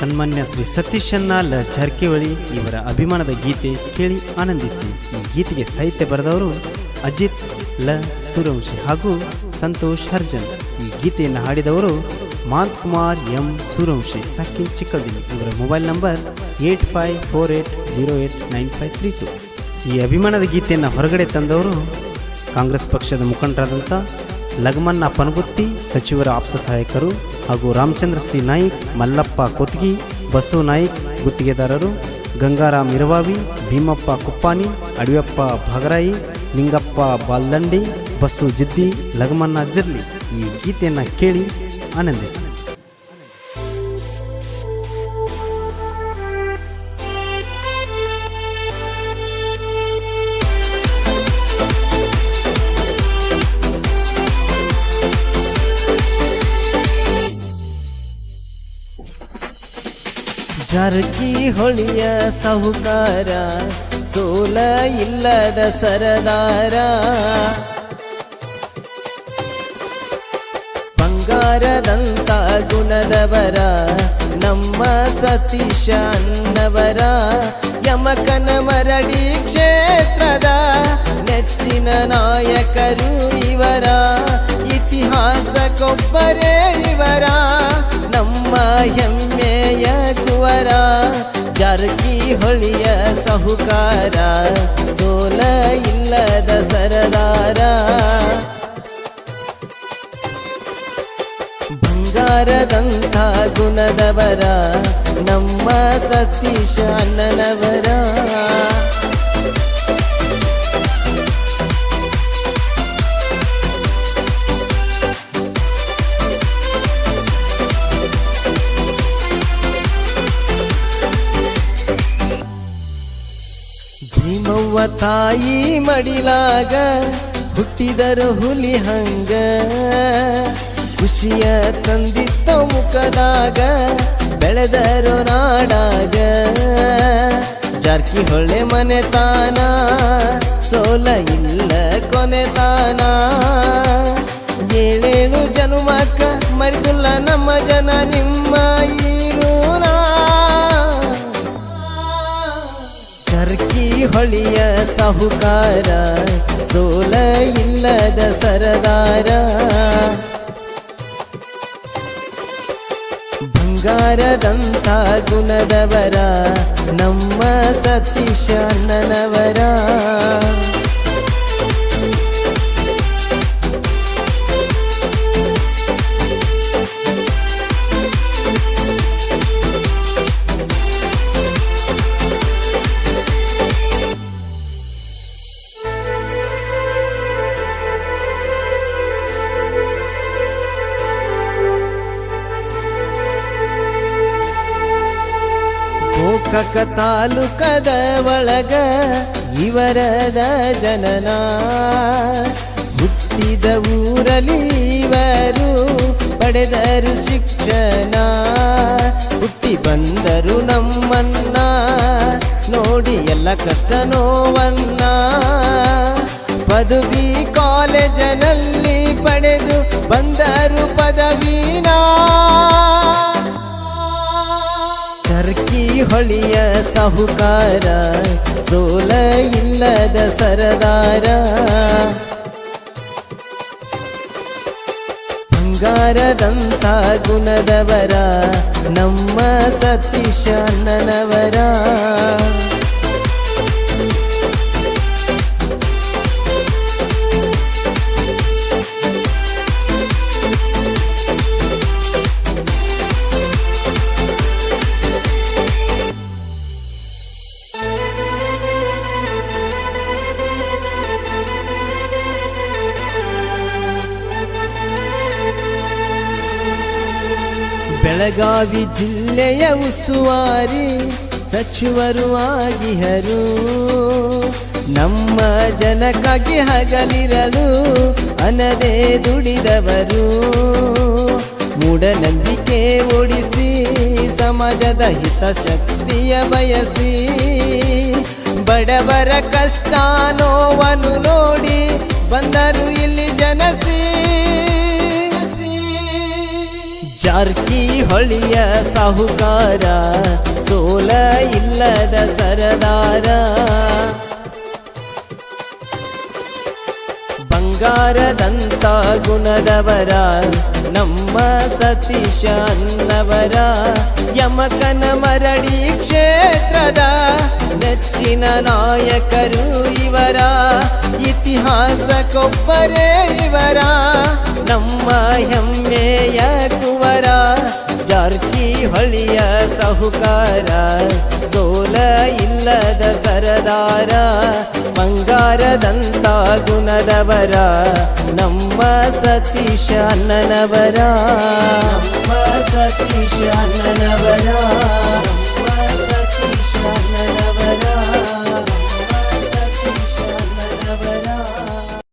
ಸನ್ಮಾನ್ಯ ಶ್ರೀ ಸತೀಶಣ್ಣ ಲ ಜಾರಕಿಹೊಳಿ ಇವರ ಅಭಿಮಾನದ ಗೀತೆ ಕೇಳಿ ಆನಂದಿಸಿ. ಈ ಗೀತೆಗೆ ಸಾಹಿತ್ಯ ಬರೆದವರು ಅಜಿತ್, ಲ, ಸೂರ್ಯವಂಶಿ ಹಾಗೂ ಸಂತೋಷ್ ಹರ್ಜನ್. ಈ ಗೀತೆಯನ್ನು ಹಾಡಿದವರು ಮಾಂತ್ ಕುಮಾರ್ ಎಂ ಸೂರ್ಯವಂಶಿ. ಸಖಿ ಚಿಕ್ಕದಿನಿ ಇವರ mobile number eight five four eight zero eight nine five three two. ಈ ಅಭಿಮಾನದ ಗೀತೆಯನ್ನು ಹೊರಗಡೆ ತಂದವರು ಕಾಂಗ್ರೆಸ್ ಪಕ್ಷದ ಮುಖಂಡರಾದಂಥ ಲಗಮನ್ನ ಪನಗುತ್ತಿ, ಸಚಿವರ ಆಪ್ತ ಸಹಾಯಕರು ಹಾಗೂ ರಾಮಚಂದ್ರ ಸಿ. ನಾಯ್ಕ್, ಮಲ್ಲಪ್ಪ ಕೊತ್ಗಿ, ಬಸು ನಾಯ್ಕ್ ಗುತ್ತಿಗೆದಾರರು, ಗಂಗಾರಾಮ್ ಇರವಾವಿ, ಭೀಮಪ್ಪ ಕುಪ್ಪಾನಿ, ಅಡಿಯಪ್ಪ ಭಾಗರಾಯಿ ನಿಂಗಪ್ಪ ಬಾಲ್ದಂಡಿ ಬಸ್ಸು ಜಿದ್ದಿ, ಲಗಮನ್ನ ಜಿರ್ಲಿ ಈ ಗೀತೆಯನ್ನು ಕೇಳಿ ಆನಂದಿಸಿ. ಜರ್ಕಿ ಹೊಳಿಯ ಸಾಹುಕಾರ ಸೋಲ ಇಲ್ಲದ ಸರದಾರ. ಬಂಗಾರದಂತ ಗುಣದವರ, ನಮ್ಮ ಸತೀಶ ಅನ್ನವರ. ಯಮಕನ ಮರಡಿ ಕ್ಷೇತ್ರದ ನೆಚ್ಚಿನ ನಾಯಕರು ಇವರ ಇತಿಹಾಸ ಕೊಬ್ಬರೇ ಇವರ. ಹೊಳಿಯ ಸಹುಕಾರ ಸೋಲ ಇಲ್ಲದ ಸರದಾರ. ಬಂಗಾರದಂಥ ಗುಣದವರ ನಮ್ಮ ಸತೀಶ ಭೀಮವ್ವ ತಾಯಿ ಮಡಿಲಾಗ ಹುಟ್ಟಿದರು ಹುಲಿ ಹಂಗ. ಖುಷಿಯ ತಂದಿತ್ತ ಮುಖದಾಗ ಬೆಳೆದರು ನಾಡಾಗ. ಜಾರ್ಕಿ ಮನೆ ತಾನ, ಸೋಲ ಇಲ್ಲ ಕೊನೆತಾನ ಏಳೇಳು ಜನುಮಕ್ಕ ಮರಿದುಲ್ಲ ನಮ್ಮ ಜನ ನಿಮ್ಮ ಹೊಳಿಯ ಸಾಹುಕಾರ ಸೋಲ ಇಲ್ಲದ ಸರದಾರ. ಬಂಗಾರದಂಥ ಗುಣದವರ ನಮ್ಮ ಸತೀಶ ಅಣ್ಣನವರ. ಗೋಕಕ ತಾಲೂಕದ ಒಳಗ ಇವರದ ಜನನ. ಹುಟ್ಟಿದ ಊರಲ್ಲಿ ಇವರು ಪಡೆದರು ಶಿಕ್ಷಣ. ಹುಟ್ಟಿ ಬಂದರು ನಮ್ಮನ್ನ, ನೋಡಿ ಎಲ್ಲ ಕಷ್ಟ ನೋವನ್ನ. ಪದವಿ ಹೊಳಿಯ ಸಾಹುಕಾರ ಸೋಲ ಇಲ್ಲದ ಸರದಾರ. ಬಂಗಾರದಂಥ ಗುಣದವರ ನಮ್ಮ ಸತೀಶ ಅಣ್ಣನವರ. ಬೆಳಗಾವಿ ಜಿಲ್ಲೆಯ ಉಸ್ತುವಾರಿ ಸಚಿವರು ಆಗಿಹರು. ನಮ್ಮ ಜನಕ್ಕಾಗಿ ಹಗಲಿರಲು ಅನದೇ ದುಡಿದವರು. ಮೂಢನಂಬಿಕೆ ಓಡಿಸಿ ಸಮಾಜದ ಹಿತಶಕ್ತಿಯ ಬಯಸಿ ಬಡವರ ಕಷ್ಟ ನೋವನ್ನು ನೋಡಿ ಬಂದರು ಇಲ್ಲಿ ಜನಸಿ. ಜಾರ್ಕಿ ಹೊಳಿಯ ಸಾಹುಕಾರ, ಸೋಲ ಇಲ್ಲದ ಸರದಾರ. ಬಂಗಾರದಂತ ಗುಣದವರ, ನಮ್ಮ ಸತೀಶ ಅನ್ನವರ. ಯಮಕನ ಮರಡಿ ಕ್ಷೇತ್ರದ ನೆಚ್ಚಿನ ನಾಯಕರು ಇವರ ಇತಿಹಾಸಕ್ಕೊಬ್ಬರೇ ಇವರ, ನಮ್ಮ ಹೆಮ್ಮೆಯ ಕುವರ, ಜಾರ್ಕಿ ಹೊಳಿಯ ಸಾಹುಕಾರ, ಸೋಲ ಇಲ್ಲದ ಸರದಾರ, ಬಂಗಾರದಂತ ಗುಣದವರ, ನಮ್ಮ ಸತೀಶ ಅಣ್ಣನವರ. ನಮ್ಮ ಸತೀಶ ಅಣ್ಣನವರ.